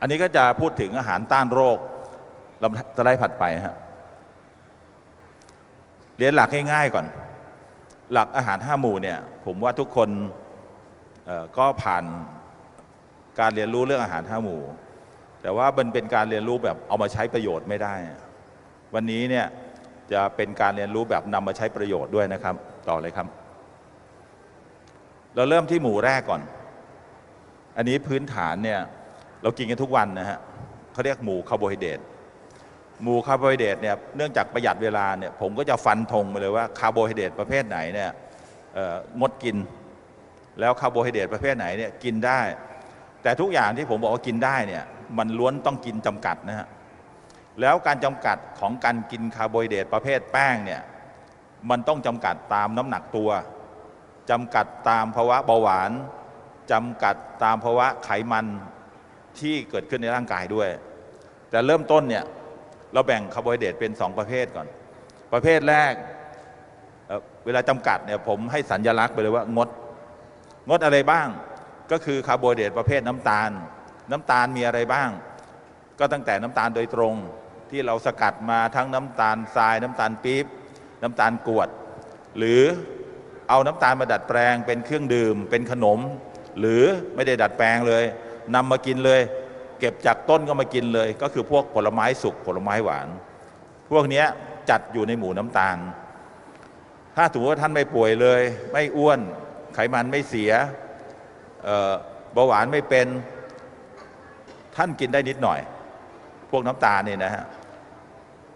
อันนี้ก็จะพูดถึงอาหารต้านโรคลำสไลด์ผัดไปฮะเรียนหลักง่ายๆก่อน หลักอาหารห้าหมู่เนี่ยผมว่าทุกคนก็ผ่านการเรียนรู้เรื่องอาหารห้าหมู่ แต่ว่ามันเป็นการเรียนรู้แบบเอามาใช้ประโยชน์ไม่ได้ วันนี้เนี่ยจะเป็นการเรียนรู้แบบนำมาใช้ประโยชน์ด้วยนะครับ ต่อเลยครับ เราเริ่มที่หมู่แรกก่อน อันนี้พื้นฐานเนี่ย เรากินกันทุกวันนะฮะเขาเรียกหมูคาร์โบไฮเดรตหมูคาร์โบไฮเดรตเนี่ยเนื่องจากประหยัดเวลาเนี่ยผมก็จะฟันธงไปเลยว่าคาร์โบไฮเดรตประเภทไหนเนี่ยงดกิน แล้วคาร์โบไฮเดรตประเภทไหนเนี่ยกินได้ แต่ทุกอย่างที่ผมบอกว่ากินได้เนี่ยมันล้วนต้องกินจำกัดนะฮะแล้วการจำกัดของการกินคาร์โบไฮเดรตประเภทแป้งเนี่ยมันต้องจำกัดตามน้ำหนักตัวจำกัดตามภาวะเบาหวานจำกัดตามภาวะไขมัน ที่เกิดขึ้นในร่างกายด้วย แต่เริ่มต้นเนี่ยเราแบ่งคาร์โบไฮเดรตเป็น 2 ประเภทก่อน ประเภทแรกเเวลาจำกัดเนี่ยผมให้สัญญลักษณ์ไปเลยว่างด งดอะไรบ้าง ก็คือคาร์โบไฮเดรตประเภทน้ำตาล น้ำตาลมีอะไรบ้าง ก็ตั้งแต่น้ำตาลโดยตรงที่เราสกัดมาทั้งน้ำตาลทราย น้ำตาลปี๊บน้ำตาลกรวด หรือเอาน้ำตาลมาดัดแปลงเป็นเครื่องดื่ม เป็นขนม หรือไม่ได้ดัดแปลงเลย นำมากินเลย เก็บจากต้นก็มากินเลย ก็คือพวกผลไม้สุกผลไม้หวาน พวกนี้จัดอยู่ในหมู่น้ำตาล ถ้าถือว่าท่านไม่ป่วยเลย ไม่อ้วน ไขมันไม่เสียเอ่อเบาหวานไม่เป็นท่านกินได้นิดหน่อย พวกน้ำตาลเนี่ยนะฮะ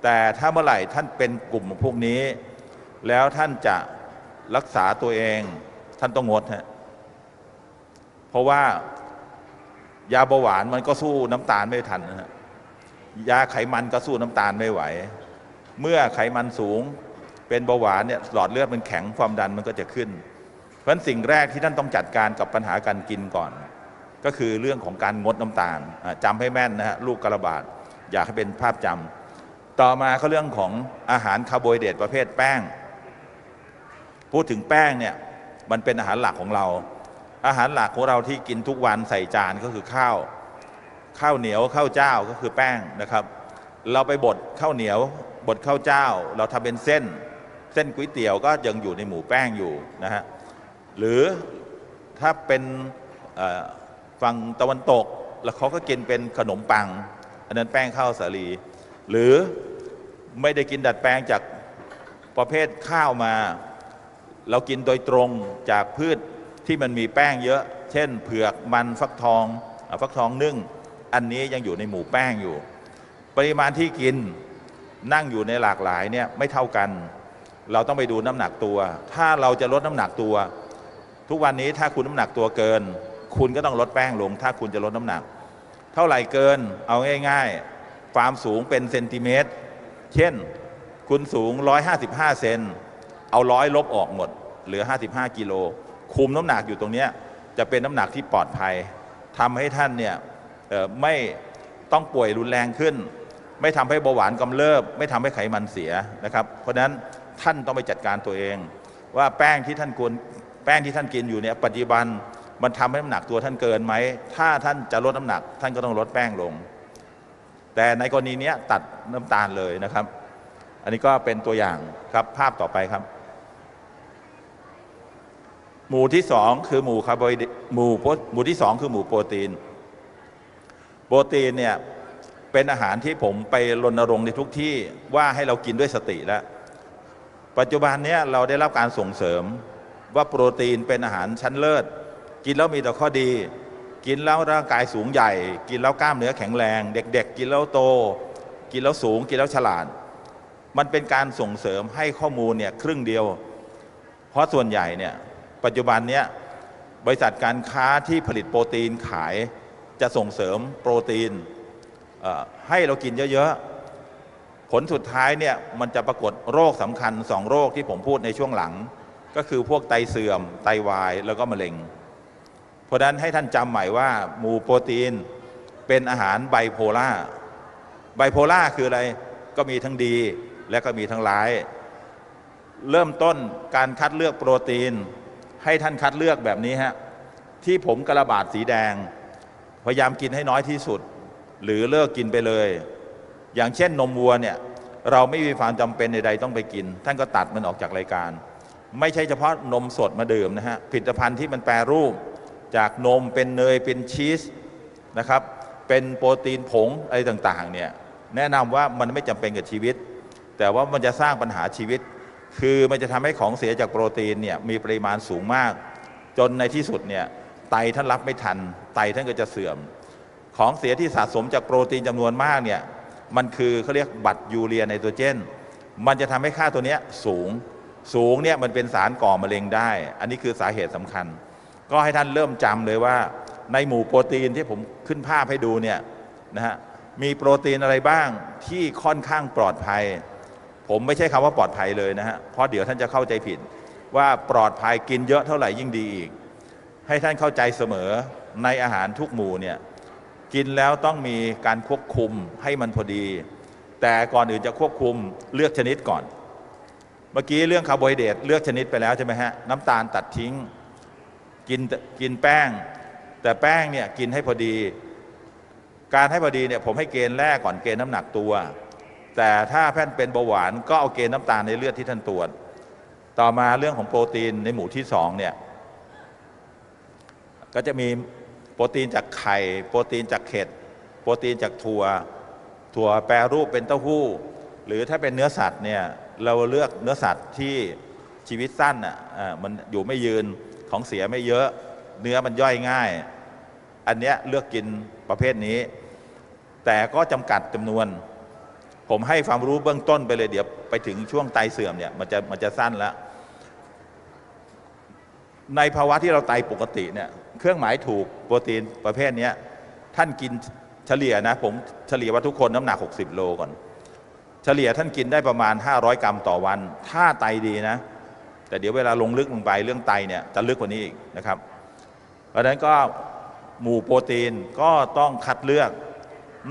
แต่ถ้าเมื่อไหร่ท่านเป็นกลุ่มพวกนี้ แล้วท่านจะรักษาตัวเอง ท่านต้องงดฮะเพราะว่า ยาเบาหวานมันก็สู้น้ำตาลไม่ทันนะฮะยาไขมันก็สู้น้ำตาลไม่ไหว เมื่อไขมันสูงเป็นเบาหวานเนี่ยหลอดเลือดมันแข็งความดันมันก็จะขึ้น เพราะฉะนั้นสิ่งแรกที่ท่านต้องจัดการกับปัญหาการกินก่อน ก็คือเรื่องของการงดน้ำตาลอะจำให้แม่นนะฮะลูกกระบาดอยากให้เป็นภาพจำต่อมาก็เรื่องของอาหารคาร์โบไฮเดรตประเภทแป้ง พูดถึงแป้งเนี่ยมันเป็นอาหารหลักของเรา อาหารหลักของเราที่กินทุกวันใส่จานก็คือข้าว ข้าวเหนียวข้าวเจ้าก็คือแป้งนะครับ เราไปบดข้าวเหนียวบดข้าวเจ้า เราทำเป็นเส้น เส้นก๋วยเตี๋ยวก็ยังอยู่ในหมูแป้งอยู่นะฮะหรือถ้าเป็นฝั่งตะวันตก แล้วเขาก็กินเป็นขนมปัง อันนั้นแป้งข้าวสาลี หรือไม่ได้กินดัดแปลงจากประเภทข้าวมา เรากินโดยตรงจากพืช ที่มันมีแป้งเยอะ เช่น เผือกมันฟักทองอฟักทองนึ่ง อันนี้ยังอยู่ในหมู่แป้งอยู่ ปริมาณที่กินนั่งอยู่ในหลากหลายเนี่ยไม่เท่ากัน เราต้องไปดูน้ำหนักตัว ถ้าเราจะลดน้ำหนักตัว ทุกวันนี้ถ้าคุณน้ำหนักตัวเกิน คุณก็ต้องลดแป้งลง ถ้าคุณจะลดน้ำหนัก เท่าไหร่เกินเอาง่าย ๆ ความสูงเป็นเซนติเมตร เช่น คุณสูง 155 เซนเอาร้อยลบออกหมด เหลือ 55 กิโล คุมน้ำหนักอยู่ตรงนี้จะเป็นน้ำหนักที่ปลอดภัยทำให้ท่านเนี่ยไม่ต้องป่วยรุนแรงขึ้น ไม่ทำให้เบาหวานกำเริบ ไม่ทำให้ไขมันเสียนะครับ เพราะฉะนั้นท่านต้องไปจัดการตัวเอง ว่าแป้งที่ท่านควรแป้งที่ท่านกินอยู่เนี่ยปัจจุบันมันทำให้น้ำหนักตัวท่านเกินไหม ถ้าท่านจะลดน้ำหนัก ท่านก็ต้องลดแป้งลง แต่ในกรณีนี้ตัดน้ำตาลเลยนะครับ อันนี้ก็เป็นตัวอย่างครับภาพต่อไปครับ หมู่ที่สองคือหมู่คาร์โบไฮเดรตหมู่โปรหมู่ที่สองคือหมู่โปรตีน โปรตีนเนี่ยเป็นอาหารที่ผมไปรณรงค์ในทุกที่ว่าให้เรากินด้วยสติแล้ว ปัจจุบันเนี้ยเราได้รับการส่งเสริมว่าโปรตีนเป็นอาหารชั้นเลิศ กินแล้วมีแต่ข้อดี กินแล้วร่างกายสูงใหญ่ กินแล้วกล้ามเนื้อแข็งแรง เด็ก ๆ กินแล้วโต กินแล้วสูง กินแล้วฉลาด มันเป็นการส่งเสริมให้ข้อมูลเนี่ยครึ่งเดียว เพราะส่วนใหญ่เนี่ย ปัจจุบันเนี้ยบริษัทการค้าที่ผลิตโปรตีนขายจะส่งเสริมโปรตีนให้เรากินเยอะ ๆ ผลสุดท้ายเนี่ยมันจะปรากฏโรคสำคัญสองโรคที่ผมพูดในช่วงหลัง ก็คือพวกไตเสื่อม ไตวาย แล้วก็มะเร็ง เพราะฉะนั้นให้ท่านจำใหม่ว่าหมูโปรตีนเป็นอาหารไบโพล่าไบโพล่าคืออะไรก็มีทั้งดีและก็มีทั้งร้าย เริ่มต้นการคัดเลือกโปรตีน ให้ท่านคัดเลือกแบบนี้ฮะที่ผมกระบาดสีแดง พยายามกินให้น้อยที่สุด หรือเลิกกินไปเลย อย่างเช่นนมวัวเนี่ยเราไม่มีความจำเป็นใดๆต้องไปกิน ท่านก็ตัดมันออกจากรายการ ไม่ใช่เฉพาะนมสดมาดื่มนะฮะผลิตภัณฑ์ที่มันแปรรูป จากนมเป็นเนยเป็นชีสนะครับเป็นโปรตีนผงอะไรต่างๆเนี่ยแนะนำว่ามันไม่จำเป็นกับชีวิต แต่ว่ามันจะสร้างปัญหาชีวิต คือมันจะทำให้ของเสียจากโปรตีนเนี่ยมีปริมาณสูงมาก จนในที่สุดเนี่ยไตท่านรับไม่ทัน ไตท่านก็จะเสื่อม ของเสียที่สะสมจากโปรตีนจำนวนมากเนี่ยมันคือเขาเรียกบัตรยูเรียไนโตรเจน มันจะทำให้ค่าตัวเนี้ยสูงสูงเนี่ยมันเป็นสารก่อมะเร็งได้ อันนี้คือสาเหตุสำคัญ ก็ให้ท่านเริ่มจำเลยว่า ในหมู่โปรตีนที่ผมขึ้นภาพให้ดูเนี่ยนะฮะมีโปรตีนอะไรบ้างที่ค่อนข้างปลอดภัย ผมไม่ใช่คำว่าปลอดภัยเลยนะฮะเพราะเดี๋ยวท่านจะเข้าใจผิด ว่าปลอดภัยกินเยอะเท่าไหร่ยิ่งดีอีก ให้ท่านเข้าใจเสมอในอาหารทุกหมู่เนี่ยกินแล้วต้องมีการควบคุมให้มันพอดี แต่ก่อนอื่นจะควบคุมเลือกชนิดก่อน เมื่อกี้เรื่องคาร์โบไฮเดรตเลือกชนิดไปแล้วใช่ไหมฮะน้ำตาลตัดทิ้งกินกินแป้ง แต่แป้งเนี่ยกินให้พอดี การให้พอดีเนี่ยผมให้เกณฑ์แรกก่อนเกณฑ์น้ำหนักตัว แต่ถ้าแพ่นเป็นเบาหวานก็เอาเกณฑ์น้ำตาลในเลือดที่ท่านตรวจ ต่อมาเรื่องของโปรตีนในหมู่ที่สองเนี่ยก็จะมีโปรตีนจากไข่ โปรตีนจากเห็ด โปรตีนจากถั่ว ถั่วแปรรูปเป็นเต้าหู้ หรือถ้าเป็นเนื้อสัตว์เนี่ยเราเลือกเนื้อสัตว์ที่ชีวิตสั้นอะมันอยู่ไม่ยืนของเสียไม่เยอะ เนื้อมันย่อยง่าย อันเนี้ยเลือกกินประเภทนี้ แต่ก็จำกัดจำนวน ผมให้ความรู้เบื้องต้นไปเลยเดี๋ยวไปถึงช่วงไตเสื่อมเนี่ยมันจะมันจะสั้นแล้ว ในภาวะที่เราไตปกติเนี่ยเครื่องหมายถูกโปรตีนประเภทนี้ท่านกินเฉลี่ยนะ ผมเฉลี่ยว่าทุกคนน้ำหนัก 60 โลก่อน เฉลี่ยท่านกินได้ประมาณ 500 กรัมต่อวัน ถ้าไตดีนะ แต่เดี๋ยวเวลาลงลึกลงไปเรื่องไตเนี่ยจะลึกกว่านี้อีกนะครับ เพราะฉะนั้นก็หมู่โปรตีนก็ต้องคัดเลือก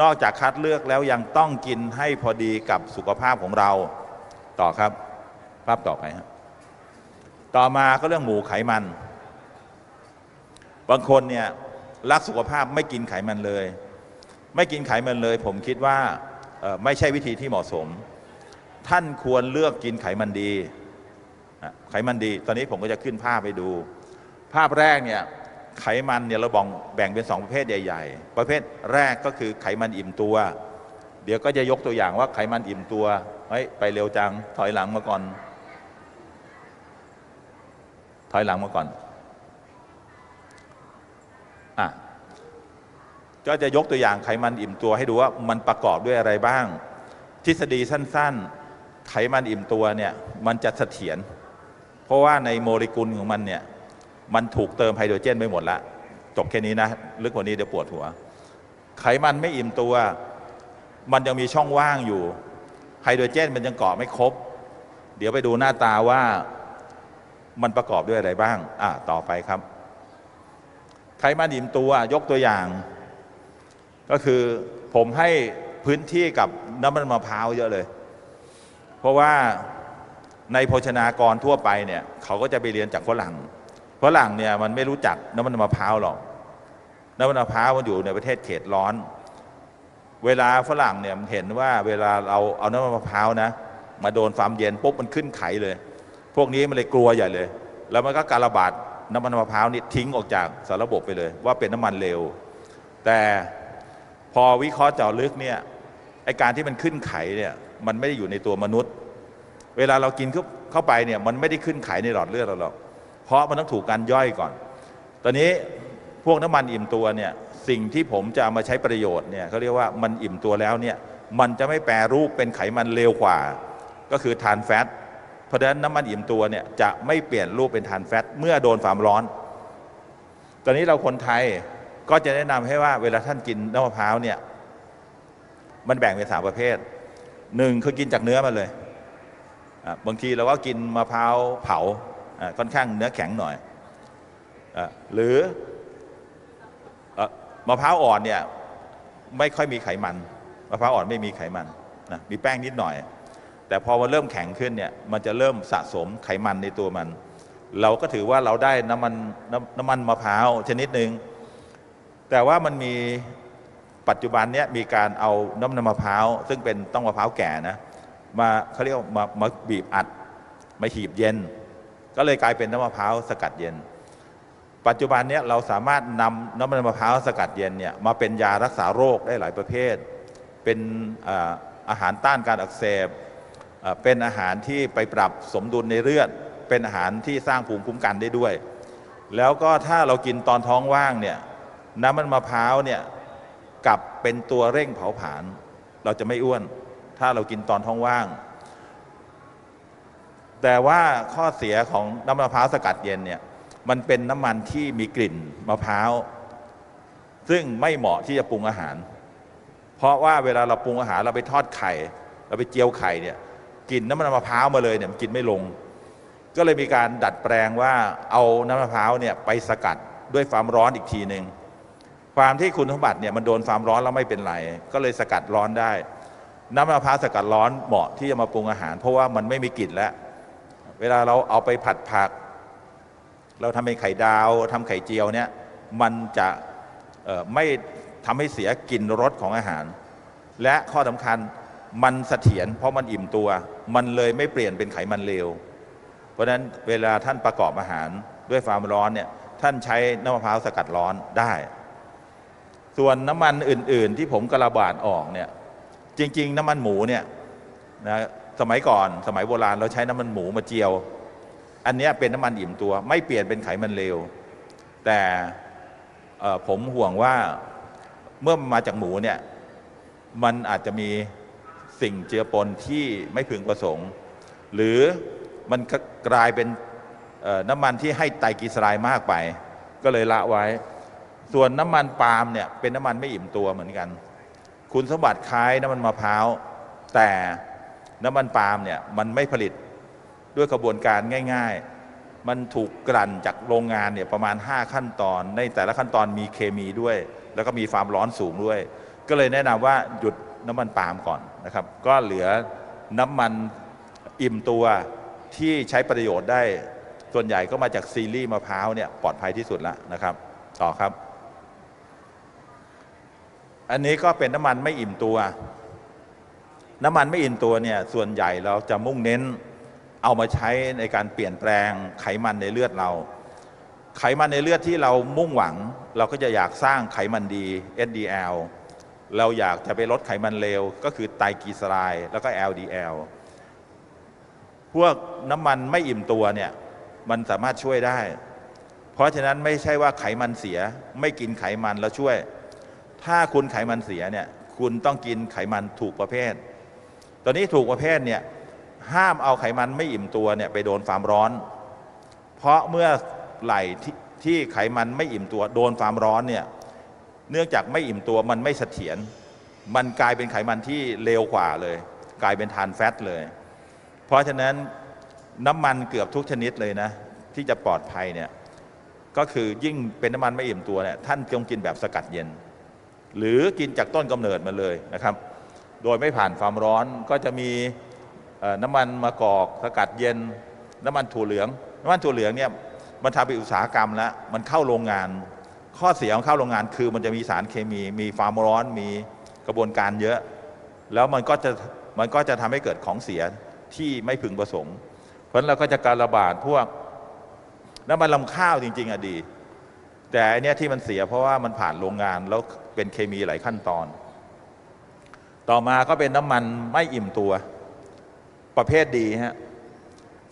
นอกจากคัดเลือกแล้วยังต้องกินให้พอดีกับสุขภาพของเรา ต่อครับ ภาพต่อไปครับต่อมาก็เรื่องหมูไขมัน บางคนเนี่ยรักสุขภาพไม่กินไขมันเลย ไม่กินไขมันเลย ผมคิดว่าไม่ใช่วิธีที่เหมาะสม ท่านควรเลือกกินไขมันดี ไขมันดี ตอนนี้ผมก็จะขึ้นภาพไปดู ภาพแรกเนี่ย ไขมันเนี่ยเราบองแบ่งเป็นสองประเภทใหญ่ ๆ ประเภทแรกก็คือไขมันอิ่มตัว เดี๋ยวก็จะยกตัวอย่างว่าไขมันอิ่มตัวเฮ้ยไปเร็วจังถอยหลังมาก่อน ถอยหลังมาก่อนอะก็จะยกตัวอย่างไขมันอิ่มตัวให้ดูว่ามันประกอบด้วยอะไรบ้าง ทฤษฎีสั้น ๆ ไขมันอิ่มตัวเนี่ยมันจะเสถียรเพราะว่าในโมเลกุลของมันเนี่ย มันถูกเติมไฮโดรเจนไปหมดละจบแค่นี้นะ ลึกกว่านี้เดี๋ยวปวดหัว ไขมันไม่อิ่มตัว มันยังมีช่องว่างอยู่ ไฮโดรเจนมันยังเกาะไม่ครบ เดี๋ยวไปดูหน้าตาว่ามันประกอบด้วยอะไรบ้าง อะต่อไปครับ ไขมันอิ่มตัวยกตัวอย่าง ก็คือผมให้พื้นที่กับน้ำมันมะพร้าวเยอะเลย เพราะว่าในโภชนากรทั่วไปเนี่ย เขาก็จะไปเรียนจากฝรั่ง ฝรั่งเนี่ยมันไม่รู้จักน้ำมันมะพร้าวหรอกน้ำมันมะพร้าวมันอยู่ในประเทศเขตร้อน เวลาฝรั่งเนี่ยมันเห็นว่าเวลาเราเอาน้ำมันมะพร้าวนะ มาโดนความเย็นปุ๊บมันขึ้นไขเลย พวกนี้มันเลยกลัวใหญ่เลย แล้วมันก็การระบาดน้ำมันมะพร้าวนี่ทิ้งออกจากสารระบบไปเลย ว่าเป็นน้ำมันเลวแต่พอวิเคราะห์เจาะลึกเนี่ยไอการที่มันขึ้นไขเนี่ยมันไม่ได้อยู่ในตัวมนุษย์ เวลาเรากินเข้าไปเนี่ยมันไม่ได้ขึ้นไขในหลอดเลือดเราหรอก ราะมันต้องถูกการย่อยก่อน ตอนนี้พวกน้ำมันอิ่มตัวเนี่ยสิ่งที่ผมจะเอามาใช้ประโยชน์เนี่ยเขาเรียกว่ามันอิ่มตัวแล้วเนี่ยมันจะไม่แปรรูปเป็นไขมันเลวกว่า ก็คือทานแฟตเพราะฉะนั้นน้ำมันอิ่มตัวเนี่ยจะไม่เปลี่ยนรูปเป็นทานแฟตเมื่อโดนความร้อน ตอนนี้เราคนไทยก็จะแนะนำให้ว่าเวลาท่านกินน้ำมะพร้าวเนี่ยมันแบ่งเป็นสามประเภทหนึ่งคือกินจากเนื้อมาเลยบางทีเราก็กินมะพร้าวเผา ค่อนข้างเนื้อแข็งหน่อยอหรืออมะพร้าวอ่อนเนี่ยไม่ค่อยมีไขมันมะพร้าวอ่อนไม่มีไขมันนะมีแป้งนิดหน่อย แต่พอมันเริ่มแข็งขึ้นเนี่ยมันจะเริ่มสะสมไขมันในตัวมัน เราก็ถือว่าเราได้น้ำมันน้ำน้ำมันมะพร้าวชนิดหนึ่งแต่ว่ามันมีปัจจุบันเนี้ยมีการเอาน้ำมันมะพร้าวซึ่งเป็นต้องมะพร้าวแก่นะมาเขาเรียกมามาบีบอัดมาหีบเย็น ก็เลยกลายเป็นน้ำมะพร้าวสกัดเย็น ปัจจุบันนี้เราสามารถนำน้ำมันมะพร้าวสกัดเย็นเนี่ยมาเป็นยารักษาโรคได้หลายประเภท เป็นอาหารต้านการอักเสบเป็นอาหารที่ไปปรับสมดุลในเลือด เป็นอาหารที่สร้างภูมิคุ้มกันได้ด้วย แล้วก็ถ้าเรากินตอนท้องว่างเนี่ยน้ำมันมะพร้าวเนี่ยกลับเป็นตัวเร่งเผาผลาญเราจะไม่อ้วน ถ้าเรากินตอนท้องว่าง แต่ว่าข้อเสียของน้ำมะพร้าวสกัดเย็นเนี่ยมันเป็นน้ำมันที่มีกลิ่นมะพร้าวซึ่งไม่เหมาะที่จะปรุงอาหาร เพราะว่าเวลาเราปรุงอาหารเราไปทอดไข่ เราไปเจียวไข่เนี่ยกลิ่นน้ำมันมะพร้าวมาเลยเนี่ยมันกินไม่ลง ก็เลยมีการดัดแปลงว่าเอาน้ำมะพร้าวเนี่ยไปสกัดด้วยความร้อนอีกทีหนึ่งความที่คุณสมบัติเนี่ยมันโดนความร้อนแล้วไม่เป็นไร ก็เลยสกัดร้อนได้ น้ำมะพร้าวสกัดร้อนเหมาะที่จะมาปรุงอาหาร เพราะว่ามันไม่มีกลิ่นแล้ว เวลาเราเอาไปผัดผัก เราทำเป็นไข่ดาวทำไข่เจียวเนี่ยมันจะไม่ทำให้เสียกลิ่นรสของอาหาร และข้อสำคัญมันเสถียรเพราะมันอิ่มตัว มันเลยไม่เปลี่ยนเป็นไขมันเลวเพราะฉะนั้นเวลาท่านประกอบอาหารด้วยความร้อนเนี่ยท่านใช้น้ำมะพร้าวสกัดร้อนได้ ส่วนน้ำมันอื่น ๆ ที่ผมกระบาดออกเนี่ยจริง ๆ น้ำมันหมูเนี่ยนะ สมัยก่อนสมัยโบราณเราใช้น้ำมันหมูมาเจียว อันนี้เป็นน้ำมันอิ่มตัว ไม่เปลี่ยนเป็นไขมันเลวแต่ผมห่วงว่าเมื่อมาจากหมูเนี่ยมันอาจจะมีสิ่งเจือปนที่ไม่พึงประสงค์ หรือมันก็กลายเป็นน้ำมันที่ให้ไตรกลีเซอไรด์มากไป ก็เลยละไว้ ส่วนน้ำมันปาล์มเนี่ยเป็นน้ำมันไม่อิ่มตัวเหมือนกัน คุณสมบัติคล้ายน้ำมันมะพร้าวแต่ น้ำมันปาล์มเนี่ยมันไม่ผลิตด้วยกระบวนการง่าย ๆ มันถูกกลั่นจากโรงงานเนี่ยประมาณ 5 ขั้นตอน ในแต่ละขั้นตอนมีเคมีด้วย แล้วก็มีความร้อนสูงด้วย ก็เลยแนะนำว่าหยุดน้ำมันปาล์มก่อนนะครับ ก็เหลือน้ำมันอิ่มตัวที่ใช้ประโยชน์ได้ ส่วนใหญ่ก็มาจากซีรีส์มะพร้าวเนี่ยปลอดภัยที่สุดแล้วนะครับ ต่อครับ อันนี้ก็เป็นน้ำมันไม่อิ่มตัว น้ำมันไม่อิ่มตัวเนี่ยส่วนใหญ่เราจะมุ่งเน้นเอามาใช้ในการเปลี่ยนแปลงไขมันในเลือดเรา ไขมันในเลือดที่เรามุ่งหวัง เราก็จะอยากสร้างไขมันดี SDL เราอยากจะไปลดไขมันเลวก็คือไตรกลีเซอไรด์แล้วก็ LDL พวกน้ำมันไม่อิ่มตัวเนี่ยมันสามารถช่วยได้ เพราะฉะนั้นไม่ใช่ว่าไขมันเสียไม่กินไขมันแล้วช่วย ถ้าคุณไขมันเสียเนี่ยคุณต้องกินไขมันถูกประเภท ตอนนี้ถูกประเภทเนี่ยห้ามเอาไขมันไม่อิ่มตัวเนี่ยไปโดนความร้อน เพราะเมื่อไหลที่ที่ไขมันไม่อิ่มตัวโดนความร้อนเนี่ยเนื่องจากไม่อิ่มตัวมันไม่เสถียรมันกลายเป็นไขมันที่เลวกว่าเลย กลายเป็นทานแฟตเลย เพราะฉะนั้นน้ำมันเกือบทุกชนิดเลยนะ ที่จะปลอดภัยเนี่ยก็คือยิ่งเป็นน้ำมันไม่อิ่มตัวเนี่ยท่านจงกินแบบสกัดเย็น หรือกินจากต้นกำเนิดมาเลยนะครับ โดยไม่ผ่านความร้อนก็จะมีน้ำมันมะกอกสกัดเย็น น้ำมันถั่วเหลือง น้ำมันถั่วเหลืองเนี่ยมันทำเป็นอุตสาหกรรมแล้วมันเข้าโรงงาน ข้อเสียของเข้าโรงงานคือมันจะมีสารเคมี มีความร้อนมีกระบวนการเยอะ แล้วมันก็จะมันก็จะทำให้เกิดของเสียที่ไม่พึงประสงค์ เพราะฉะนั้นเราก็จะการระบาดพวกน้ำมันลำข้าวจริง ๆอะดี แต่อันเนี้ยที่มันเสียเพราะว่ามันผ่านโรงงานแล้วเป็นเคมีหลายขั้นตอน ต่อมาก็เป็นน้ำมันไม่อิ่มตัวประเภทดีฮะ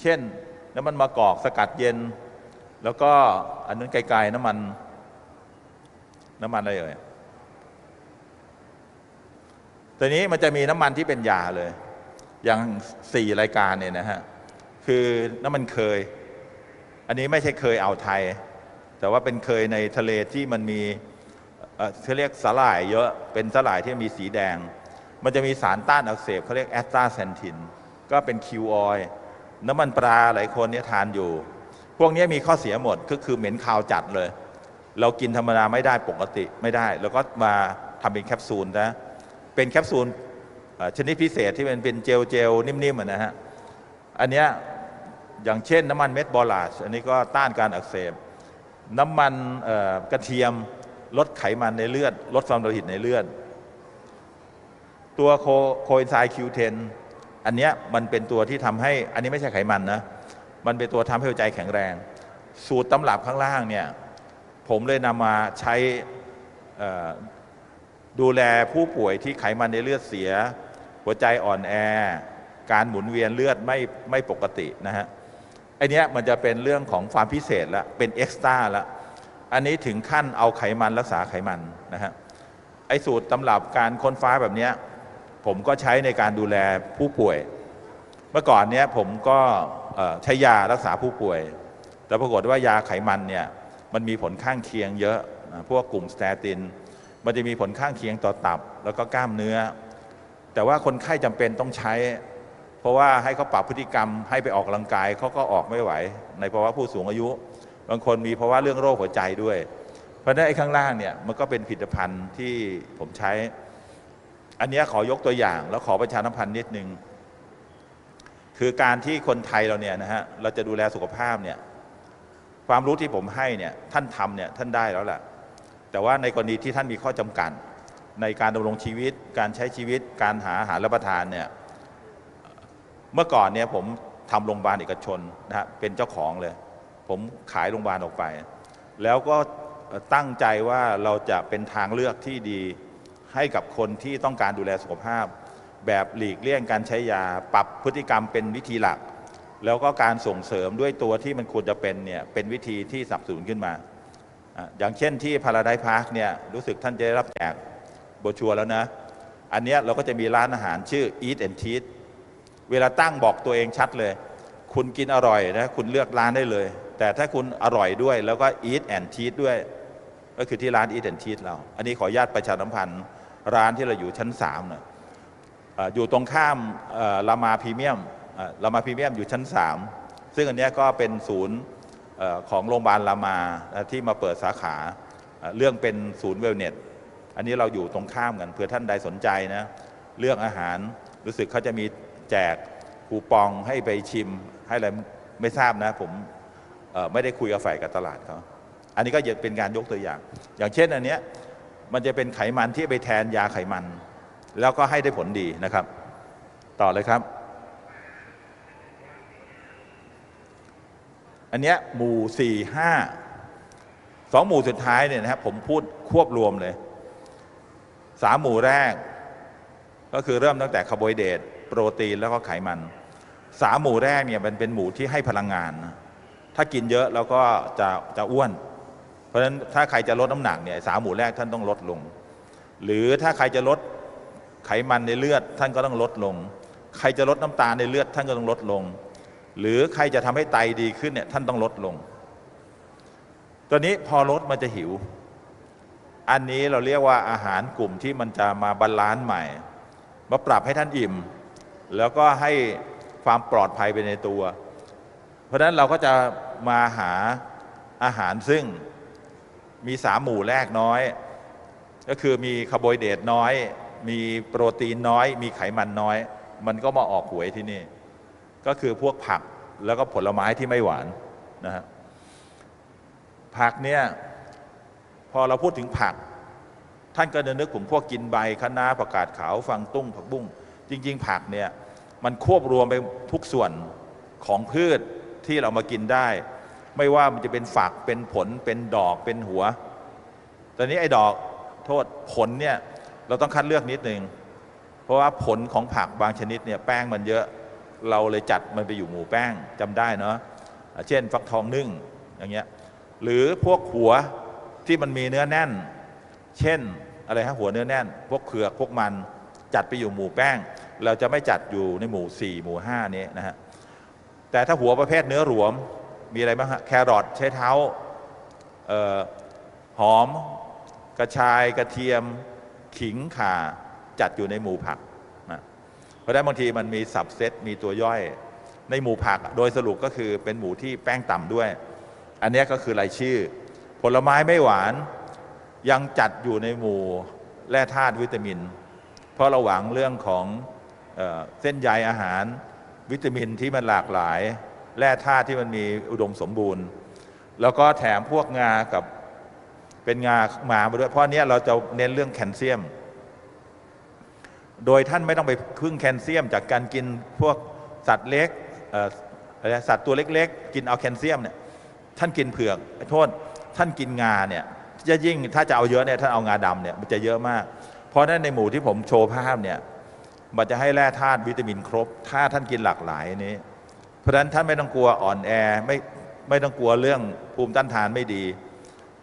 เช่นน้ำมันมะกอกสกัดเย็น แล้วก็อันนั้นไกลๆน้ำมัน น้ำมันอะไรเอ่ยทีนี้มันจะมีน้ำมันที่เป็นยาเลย อย่างสี่รายการเนี่ยนะฮะ คือน้ำมันเคย อันนี้ไม่ใช่เคยอ่าวไทย แต่ว่าเป็นเคยในทะเลที่มันมีเอ่อเขาเรียกสาหร่ายเยอะ เป็นสาหร่ายที่มีสีแดง มันจะมีสารต้านอักเสบเขาเรียกแอสตาเซนทิน ก็เป็นคิวออยน้ำมันปลาหลายคนเนี่ยทานอยู่ พวกนี้มีข้อเสียหมดก็คือเหม็นคาวจัดเลย เรากินธรรมดาไม่ได้ปกติไม่ได้ แล้วก็มาทำเป็นแคปซูลนะ เป็นแคปซูลชนิดพิเศษที่มันเป็นเจลเจลนิ่มๆอะนะฮะ อันเนี้ยอย่างเช่นน้ำมันเม็ดบอลาชอันนี้ก็ต้านการอักเสบ น้ำมันกระเทียมลดไขมันในเลือด ลดความโลหิตในเลือด ตัวโคโคเอนไซม์ Q10 อันเนี้ยมันเป็นตัวที่ทำให้อันนี้ไม่ใช่ไขมันนะ มันเป็นตัวทำให้หัวใจแข็งแรง สูตรตำรับข้างล่างเนี่ยผมเลยนำมาใช้ดูแลผู้ป่วยที่ไขมันในเลือดเสีย หัวใจอ่อนแอ การหมุนเวียนเลือดไม่ไม่ปกตินะฮะไอเนี้ยมันจะเป็นเรื่องของความพิเศษละเป็นเอ็กซ์ต้าละอันนี้ถึงขั้นเอาไขมันรักษาไขมันนะฮะไอสูตรตำรับการค้นฟ้าแบบเนี้ย ผมก็ใช้ในการดูแลผู้ป่วย เมื่อก่อนเนี้ยผมก็ใช้ยารักษาผู้ป่วย แต่ปรากฏว่ายาไขมันเนี่ยมันมีผลข้างเคียงเยอะพวกกลุ่มสเตติน มันจะมีผลข้างเคียงต่อตับ แล้วก็กล้ามเนื้อ แต่ว่าคนไข้จำเป็นต้องใช้ เพราะว่าให้เขาปรับพฤติกรรมให้ไปออกกำลังกายเขาก็ออกไม่ไหว ในภาวะผู้สูงอายุ บางคนมีภาวะเรื่องโรคหัวใจด้วย เพราะฉะนั้นไอ้ข้างล่างเนี่ยมันก็เป็นผลิตภัณฑ์ที่ผมใช้ อันนี้ขอยกตัวอย่างแล้วขอประชาสัมพันธ์นิดนึง คือการที่คนไทยเราเนี่ยนะฮะเราจะดูแลสุขภาพเนี่ยความรู้ที่ผมให้เนี่ยท่านทำเนี่ยท่านได้แล้วแหละแต่ว่าในกรณีที่ท่านมีข้อจำกัด ในการดำรงชีวิต การใช้ชีวิต การหาอาหารรับประทานเนี่ยเมื่อก่อนเนี่ยผมทำโรงพยาบาลเอกชนนะฮะเป็นเจ้าของเลย ผมขายโรงพยาบาลออกไป แล้วก็ตั้งใจว่าเราจะเป็นทางเลือกที่ดี ให้กับคนที่ต้องการดูแลสุขภาพ แบบหลีกเลี่ยงการใช้ยา ปรับพฤติกรรมเป็นวิธีหลัก แล้วก็การส่งเสริมด้วยตัวที่มันควรจะเป็นเนี่ยเป็นวิธีที่สับสนขึ้นมาอย่างเช่นที่พาราไดพาร์คเนี่ยรู้สึกท่านจะได้รับแจกโบชัวแล้วนะ อันนี้เราก็จะมีร้านอาหารชื่อ Eat and Treat เวลาตั้งบอกตัวเองชัดเลย คุณกินอร่อยนะคุณเลือกร้านได้เลย แต่ถ้าคุณอร่อยด้วยแล้วก็ Eat and Treat ด้วย ก็คือที่ร้าน Eat and Treat เรา อันนี้ขออนุญาตประชาสัมพันธ์ ร้านที่เราอยู่ชั้น3นะเอ่ออยู่ตรงข้ามรามาพรีเมียมรามาพรีเมียมอยู่ชั้น 3 ซึ่งอันนี้ก็เป็นศูนย์ของโรงพยาบาลรามาที่มาเปิดสาขาเรื่องเป็นศูนย์เวลเนสอันนี้เราอยู่ตรงข้ามกันเผื่อท่านใดสนใจนะเรื่องอาหารรู้สึกเขาจะมีแจกคูปองให้ไปชิมให้อะไรไม่ทราบนะ ผมไม่ได้คุยกับฝ่ายการตลาดเขาอันนี้ก็เป็นการยกตัวอย่าง อย่างเช่นอันเนี้ย มันจะเป็นไขมันที่ไปแทนยาไขมัน แล้วก็ให้ได้ผลดีนะครับ ต่อเลยครับ อันเนี้ยหมู่สี่ห้าสองหมู่สุดท้ายเนี่ยนะครับผมพูดควบรวมเลยสามหมู่แรก ก็คือเริ่มตั้งแต่คาร์โบไฮเดรตโปรตีนแล้วก็ไขมันสามหมู่แรกเนี่ยมันเป็นหมู่ที่ให้พลังงาน ถ้ากินเยอะแล้วก็จะจะอ้วน เพราะฉะนั้นถ้าใครจะลดน้ำหนักเนี่ยสามหมู่แรกท่านต้องลดลง หรือถ้าใครจะลดไขมันในเลือดท่านก็ต้องลดลง ใครจะลดน้ำตาลในเลือดท่านก็ต้องลดลง หรือใครจะทำให้ไตดีขึ้นเนี่ยท่านต้องลดลงตอนนี้พอลดมันจะหิว อันนี้เราเรียกว่าอาหารกลุ่มที่มันจะมาบาลานซ์ใหม่ มาปรับให้ท่านอิ่ม แล้วก็ให้ความปลอดภัยไปในตัว เพราะฉะนั้นเราก็จะมาหาอาหารซึ่ง มีสามหมู่แรกน้อย ก็คือมีคาร์โบไฮเดรตน้อย มีโปรตีนน้อย มีไขมันน้อย มันก็มาออกหวยที่นี่ ก็คือพวกผักแล้วก็ผลไม้ที่ไม่หวานนะฮะผักเนี่ยพอเราพูดถึงผัก ท่านก็จะนึกถึงพวกกินใบคะน้าผักกาดขาวฟังตุ้งผักบุ้งจริง ๆ ผักเนี่ยมันควบรวมไปทุกส่วนของพืชที่เรามากินได้ ไม่ว่ามันจะเป็นฝักเป็นผลเป็นดอกเป็นหัว ตอนนี้ไอ้ดอกโทษผลเนี่ยเราต้องคัดเลือกนิดนึงเพราะว่าผลของผักบางชนิดเนี่ยแป้งมันเยอะเราเลยจัดมันไปอยู่หมู่แป้งจำได้เนาะเช่น ฟักทองนึ่งอย่างเงี้ยหรือพวกหัวที่มันมีเนื้อแน่น เช่นอะไรฮะหัวเนื้อแน่น พวกเผือกพวกมันจัดไปอยู่หมู่แป้ง เราจะไม่จัดอยู่ในหมู่ 4 หมู่5นี้นะฮะแต่ถ้าหัวประเภทเนื้อหลวม มีอะไรบ้างฮะแครอทใช้เท้าออหอม กระชายกระเทียมขิงข่าจัดอยู่ในหมู่ผักนะเพราะฉะนั้นบางทีมันมีสับเซตมีตัวย่อยในหมู่ผักโดยสรุปก็คือเป็นหมู่ที่แป้งต่ำด้วย อันนี้ก็คือรายชื่อ ผลไม้ไม่หวานยังจัดอยู่ในหมู่แร่ธาตุวิตามิน เพราะเราหวังเรื่องของเออเส้นใยอาหารวิตามินที่มันหลากหลาย แร่ธาตุที่มันมีอุดมสมบูรณ์ แล้วก็แถมพวกงากับเป็นงาหมามาด้วย เพราะเนี้ยเราจะเน้นเรื่องแคลเซียม โดยท่านไม่ต้องไปพึ่งแคลเซียม จากการกินพวกสัตว์เล็กอะไรสัตว์ตัวเล็ก ๆ กินเอาแคลเซียมเนี่ยท่านกินเผือกโทษท่านกินงาเนี่ยจะยิ่งถ้าจะเอาเยอะเนี่ยท่านเอางาดำเนี่ยมันจะเยอะมาก เพราะฉะนั้นในหมู่ที่ผมโชว์ภาพเนี่ยมันจะให้แร่ธาตุวิตามินครบ ถ้าท่านกินหลากหลายนี้ เพราะฉะนั้นท่านไม่ต้องกลัวอ่อนแอไม่ไม่ต้องกลัวเรื่องภูมิต้านทานไม่ดี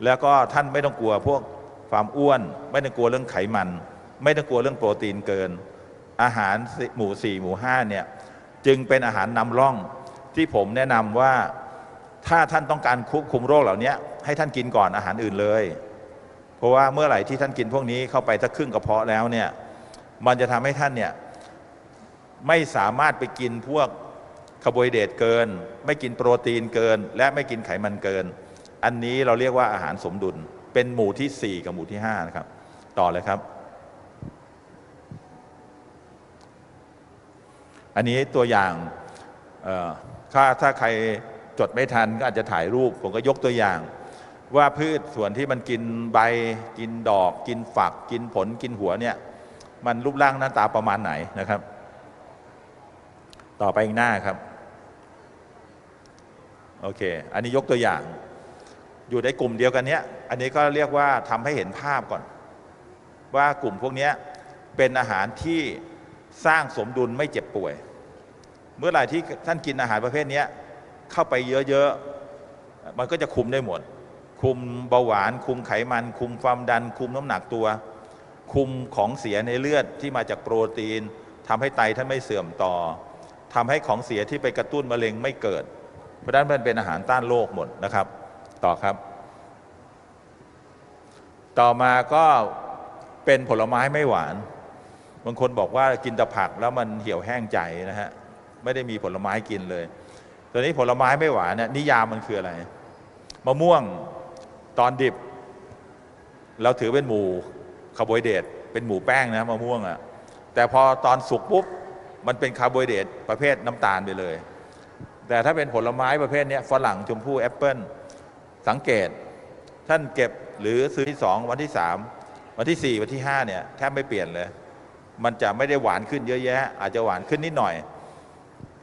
แล้วก็ท่านไม่ต้องกลัวพวกความอ้วน ไม่ต้องกลัวเรื่องไขมัน ไม่ต้องกลัวเรื่องโปรตีนเกิน อาหารหมู่4หมู่5เนี่ยจึงเป็นอาหารนำร่องที่ผมแนะนำว่าถ้าท่านต้องการควบคุมโรคเหล่านี้ให้ท่านกินก่อนอาหารอื่นเลย เพราะว่าเมื่อไหร่ที่ท่านกินพวกนี้เข้าไปสักครึ่งกระเพาะแล้วเนี่ยมันจะทำให้ท่านเนี่ยไม่สามารถไปกินพวก คาร์โบไฮเดรตเกิน ไม่กินโปรตีนเกิน และไม่กินไขมันเกิน อันนี้เราเรียกว่าอาหารสมดุล เป็นหมู่ที่ 4 กับหมู่ที่5นะครับ ต่อเลยครับ อันนี้ตัวอย่างเอ่อถ้าถ้าใครจดไม่ทันก็อาจจะถ่ายรูป ผมก็ยกตัวอย่าง ว่าพืชส่วนที่มันกินใบ กินดอก กินฝัก กินผลกินหัวเนี่ย มันรูปร่างหน้าตาประมาณไหนนะครับ ต่อไปอีกหน้าครับ โอเค อันนี้ยกตัวอย่าง อยู่ในกลุ่มเดียวกันเนี้ย อันนี้ก็เรียกว่าทำให้เห็นภาพก่อน ว่ากลุ่มพวกเนี้ยเป็นอาหารที่สร้างสมดุลไม่เจ็บป่วย เมื่อไหร่ที่ท่านกินอาหารประเภทเนี้ยเข้าไปเยอะๆ มันก็จะคุมได้หมด คุมเบาหวาน คุมไขมัน คุมความดัน คุมน้ำหนักตัว คุมของเสียในเลือดที่มาจากโปรตีนทำให้ไตท่านไม่เสื่อมต่อทำให้ของเสียที่ไปกระตุ้นมะเร็งไม่เกิด เพราะนั้นมันเป็นอาหารต้านโรคหมดนะครับ ต่อครับ ต่อมาก็เป็นผลไม้ไม่หวาน บางคนบอกว่ากินแต่ผักแล้วมันเหี่ยวแห้งใจนะฮะ ไม่ได้มีผลไม้กินเลยตอนนี้ผลไม้ไม่หวานเนี่ยนิยามมันคืออะไร มะม่วงตอนดิบ เราถือเป็นหมูคาร์โบไฮเดรตเป็นหมูแป้งนะมะม่วงอะ่ะ แต่พอตอนสุกปุ๊บ มันเป็นคาร์โบไฮเดรตประเภทน้ำตาลไปเลย แต่ถ้าเป็นผลไม้ประเภทนี้ฝรั่งชมพู่แอปเปิลสังเกต ท่านเก็บหรือซื้อที่สองวันที่สามวันที่สี่วันที่ห้าเนี่ยแทบไม่เปลี่ยนเลย มันจะไม่ได้หวานขึ้นเยอะแยะ อาจจะหวานขึ้นนิดหน่อย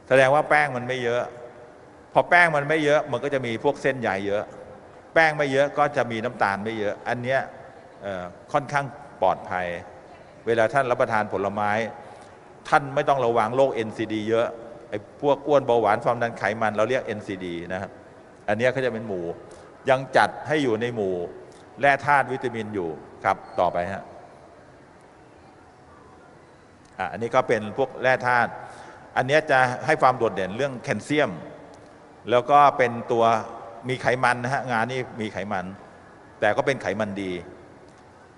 แสดงว่าแป้งมันไม่เยอะ พอแป้งมันไม่เยอะมันก็จะมีพวกเส้นใยเยอะ แป้งไม่เยอะก็จะมีน้ำตาลไม่เยอะ อันเนี้ยค่อนข้างปลอดภัย เวลาท่านรับประทานผลไม้ ท่านไม่ต้องระวังโรค NCD เยอะ ไอ้พวกอ้วนเบาหวานความดันไขมัน เราเรียก NCD นะครับอันนี้เขาจะเป็นหมู่ ยังจัดให้อยู่ในหมู่แร่ธาตุวิตามินอยู่ครับต่อไปฮะอันนี้ก็เป็นพวกแร่ธาตุอันนี้จะให้ความโดดเด่นเรื่องแคลเซียม แล้วก็เป็นตัวมีไขมันนะฮะงานนี้มีไขมัน แต่ก็เป็นไขมันดี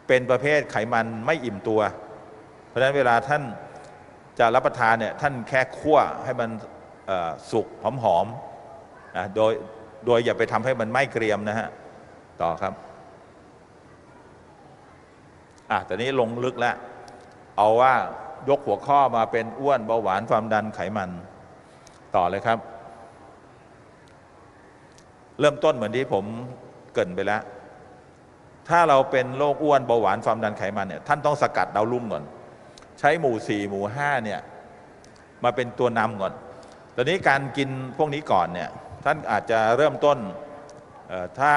เป็นประเภทไขมันไม่อิ่มตัว เพราะฉะนั้นเวลาท่าน จะรับประทานเนี่ยท่านแค่คั่วให้มันสุกหอมๆนะโดยโดยอย่าไปทำให้มันไหม้เกรียมนะฮะ ต่อครับ อะต่นี้ลงลึกแล้ว เอาว่ายกหัวข้อมาเป็นอ้วนเบาหวานความดันไขมัน ต่อเลยครับ เริ่มต้นเหมือนที่ผมเกินไปแล้ว ถ้าเราเป็นโรคอ้วนเบาหวานความดันไขมันเนี่ยท่านต้องสกัดดาวรุ่งก่อน ใช้หมู่สี่หมู่ห้าเนี่ยมาเป็นตัวนำก่อน ตอนนี้การกินพวกนี้ก่อนเนี่ยท่านอาจจะเริ่มต้นถ้า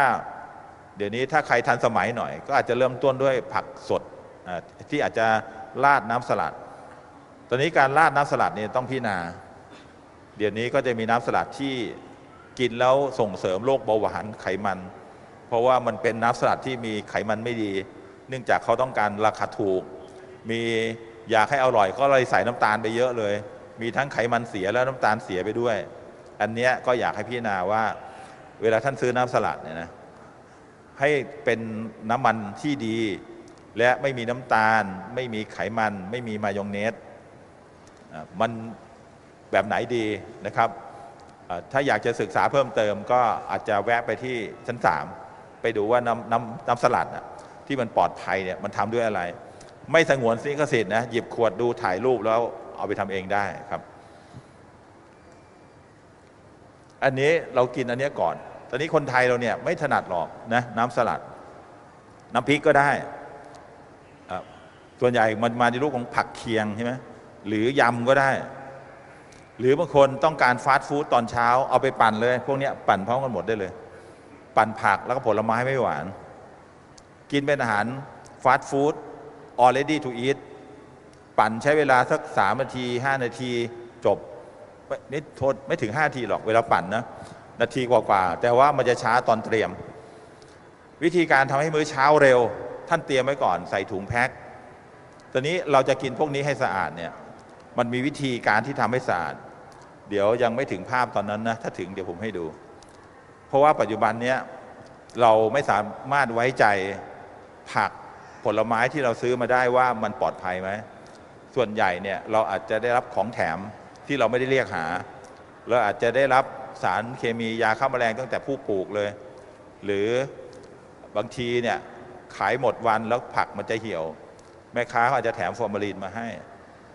เดี๋ยวนี้ถ้าใครทันสมัยหน่อย ก็อาจจะเริ่มต้นด้วยผักสดที่อาจจะราดน้ำสลัด ตอนนี้การราดน้ำสลัดเนี่ยต้องพิจารณา เดี๋ยวนี้ก็จะมีน้ำสลัดที่กินแล้วส่งเสริมโรคเบาหวานไขมัน เพราะว่ามันเป็นน้ำสลัดที่มีไขมันไม่ดี เนื่องจากเขาต้องการราคาถูก มี อยากให้อร่อยก็เลยใส่น้ำตาลไปเยอะเลย มีทั้งไขมันเสียและน้ำตาลเสียไปด้วย อันเนี้ยก็อยากให้พิจารณาว่า เวลาท่านซื้อน้ำสลัดเนี่ยนะให้เป็นน้ำมันที่ดี และไม่มีน้ำตาล ไม่มีไขมัน ไม่มีมายองเนสอะมันแบบไหนดีนะครับถ้าอยากจะศึกษาเพิ่มเติมก็อาจจะแวะไปที่ชั้น 3 ไปดูว่าน้ำน้ำน้ำสลัดน่ะที่มันปลอดภัยเนี่ยมันทำด้วยอะไร ไม่สงวนสิทธิ์สิทธิ์นะหยิบขวดดูถ่ายรูปแล้วเอาไปทำเองได้ครับ อันนี้เรากินอันนี้ก่อน ตอนนี้คนไทยเราเนี่ยไม่ถนัดหรอกนะน้ำสลัด น้ำพริกก็ได้ส่วนใหญ่มันมาในรูปของผักเคียงใช่ไหมหรือยำก็ได้ หรือบางคนต้องการฟาสต์ฟู้ดตอนเช้าเอาไปปั่นเลย พวกนี้ปั่นพร้อมกันหมดได้เลย ปั่นผักแล้วก็ผลไม้ไม่หวาน กินเป็นอาหารฟาสต์ฟู้ด already to eat ปั่นใช้เวลาสักสามนาที5นาทีจบไม่นี่โทษไม่ถึง5นาทีหรอกเวลาปั่นนะนาทีกว่าๆแต่ว่ามันจะช้าตอนเตรียม วิธีการทำให้มื้อเช้าเร็ว ท่านเตรียมไว้ก่อนใส่ถุงแพ็คตอนนี้เราจะกินพวกนี้ให้สะอาดเนี่ยมันมีวิธีการที่ทำให้สะอาด เดี๋ยวยังไม่ถึงภาพตอนนั้นนะถ้าถึงเดี๋ยวผมให้ดู เพราะว่าปัจจุบันเนี้ยเราไม่สามารถไว้ใจผัก ผลไม้ที่เราซื้อมาได้ว่ามันปลอดภัยไหม ส่วนใหญ่เนี่ยเราอาจจะได้รับของแถมที่เราไม่ได้เรียกหา เราอาจจะได้รับสารเคมียาฆ่าแมลงตั้งแต่ผู้ปลูกเลย หรือบางทีเนี่ยขายหมดวันแล้วผักมันจะเหี่ยว แม่ค้าอาจจะแถมฟอร์มาลีนมาให้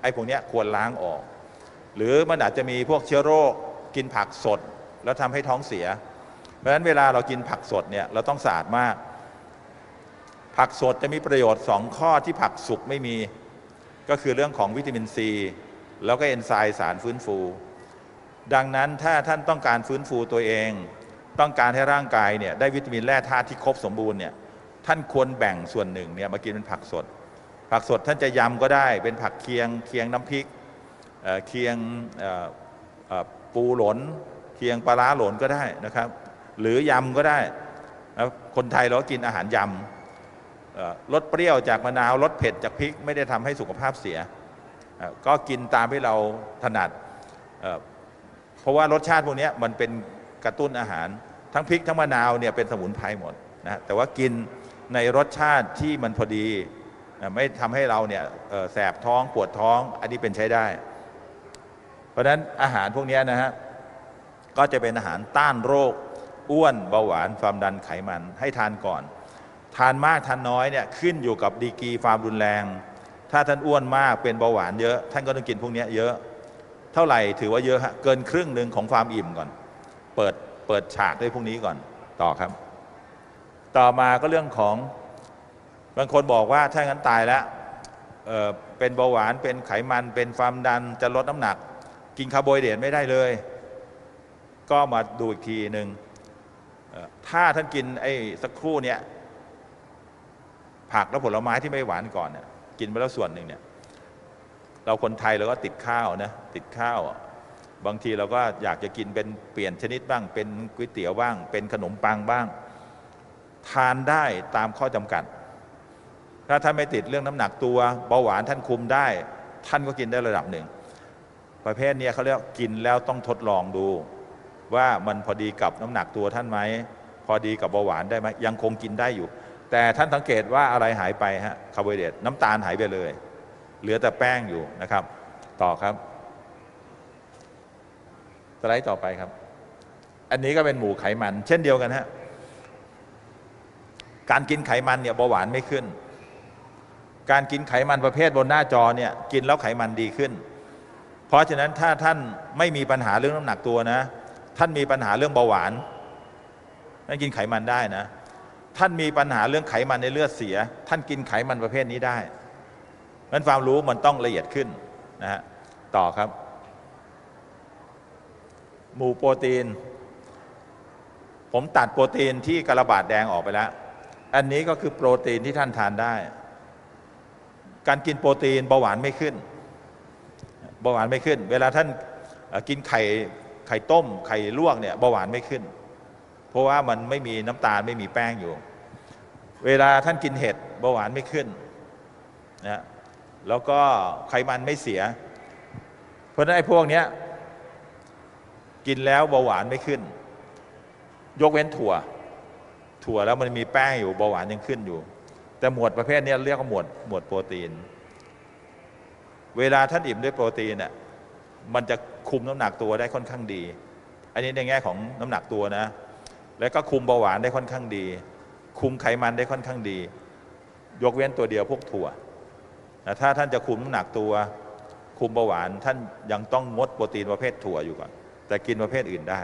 ไอ้พวกนี้ควรล้างออก หรือมันอาจจะมีพวกเชื้อโรคกินผักสด แล้วทำให้ท้องเสีย เพราะฉะนั้นเวลาเรากินผักสดเนี่ยเราต้องสะอาดมาก ผักสดจะมีประโยชน์ 2 ข้อที่ผักสุกไม่มี ก็คือเรื่องของวิตามินซี แล้วก็เอนไซม์สารฟื้นฟู ดังนั้นถ้าท่านต้องการฟื้นฟูตัวเอง ต้องการให้ร่างกายเนี่ยได้วิตามินแร่ธาตุที่ครบสมบูรณ์เนี่ยท่านควรแบ่งส่วนหนึ่งเนี่ยมากินเป็นผักสด ผักสดท่านจะยำก็ได้เป็นผักเคียงเคียงน้ำพริกเเคียงปูหลนเคียงปลาร้าหลนก็ได้นะครับ หรือยำก็ได้นะคนไทยเรากินอาหารยำ รสเปรี้ยวจากมะนาวรสเผ็ดจากพริก ไม่ได้ทำให้สุขภาพเสีย ก็กินตามที่เราถนัด เพราะว่ารสชาติพวกนี้มันเป็นกระตุ้นอาหาร ทั้งพริกทั้งมะนาวเนี่ยเป็นสมุนไพรหมดนะแต่ว่ากินในรสชาติที่มันพอดีไม่ทำให้เราเนี่ยแสบท้องปวดท้อง อันนี้เป็นใช้ได้ เพราะฉะนั้นอาหารพวกนี้นะฮะก็จะเป็นอาหารต้านโรคอ้วนเบาหวานความดันไขมันให้ทานก่อน ทานมากทานน้อยเนี่ยขึ้นอยู่กับดีกรีความรุนแรง ถ้าท่านอ้วนมากเป็นเบาหวานเยอะ ท่านก็ต้องกินพวกนี้เยอะ เท่าไหร่ถือว่าเยอะฮะเกินครึ่งหนึ่งของความอิ่มก่อน เปิดเปิดฉากด้วยพวกนี้ก่อนต่อครับ ต่อมาก็เรื่องของบางคนบอกว่าถ้างั้นตายแล้วเเป็นเบาหวานเป็นไขมันเป็นความดันจะลดน้ำหนัก กินคาร์โบไฮเดรตไม่ได้เลย ก็มาดูอีกทีหนึ่งถ้าท่านกินไอ้สักครู่เนี้ย ผักและผลไม้ที่ไม่หวานก่อนเนี่ยกินไปแล้วส่วนหนึ่งเนี่ยเราคนไทยเราก็ติดข้าวนะติดข้าว บางทีเราก็อยากจะกินเป็นเปลี่ยนชนิดบ้าง เป็นก๋วยเตี๋ยวบ้าง เป็นขนมปังบ้าง ทานได้ตามข้อจำกัด ถ้าท่านไม่ติดเรื่องน้ำหนักตัวเบาหวานท่านคุมได้ ท่านก็กินได้ระดับหนึ่ง ประเภทนี้เขาเรียกกินแล้วต้องทดลองดู ว่ามันพอดีกับน้ำหนักตัวท่านไหมพอดีกับเบาหวานได้ไหมยังคงกินได้อยู่ แต่ท่านสังเกตว่าอะไรหายไปฮะคาร์โบไฮเดรตน้ำตาลหายไปเลย เหลือแต่แป้งอยู่นะครับ ต่อครับสไลด์ต่อไปครับ อันนี้ก็เป็นหมูไขมัน เช่นเดียวกันฮะการกินไขมันเนี่ยเบาหวานไม่ขึ้น การกินไขมันประเภทบนหน้าจอเนี่ยกินแล้วไขมันดีขึ้น เพราะฉะนั้นถ้าท่านไม่มีปัญหาเรื่องน้ำหนักตัวนะ ท่านมีปัญหาเรื่องเบาหวานท่านกินไขมันได้นะ ท่านมีปัญหาเรื่องไขมันในเลือดเสีย ท่านกินไขมันประเภทนี้ได้นั้นความรู้มันต้องละเอียดขึ้นนะฮะต่อครับ หมู่โปรตีน ผมตัดโปรตีนที่กระบาดแดงออกไปแล้ว อันนี้ก็คือโปรตีนที่ท่านทานได้ การกินโปรตีนเบาหวานไม่ขึ้นเบาหวานไม่ขึ้น เวลาท่านกินไข่ไข่ต้ม ไข่ลวกเนี่ยเบาหวานไม่ขึ้น เพราะว่ามันไม่มีน้ำตาลไม่มีแป้งอยู่ เวลาท่านกินเห็ดเบาหวานไม่ขึ้นนะแล้วก็ไขมันไม่เสีย เพราะฉะนั้นไอ้พวกเนี้ยกินแล้วเบาหวานไม่ขึ้น ยกเว้นถั่ว ถั่วแล้วมันมีแป้งอยู่เบาหวานยังขึ้นอยู่ แต่หมวดประเภทนี้เรียกว่าหมวดหมวดโปรตีน เวลาท่านอิ่มด้วยโปรตีนเนี่ยมันจะคุมน้ำหนักตัวได้ค่อนข้างดี อันนี้ในแง่ของน้ำหนักตัวนะ แล้วก็คุมเบาหวานได้ค่อนข้างดี คุมไขมันได้ค่อนข้างดี ยกเว้นตัวเดียวพวกถั่วแต่ถ้าท่านจะคุมน้ำหนักตัว คุมเบาหวานท่านยังต้องงดโปรตีนประเภทถั่วอยู่ก่อน แต่กินประเภทอื่นได้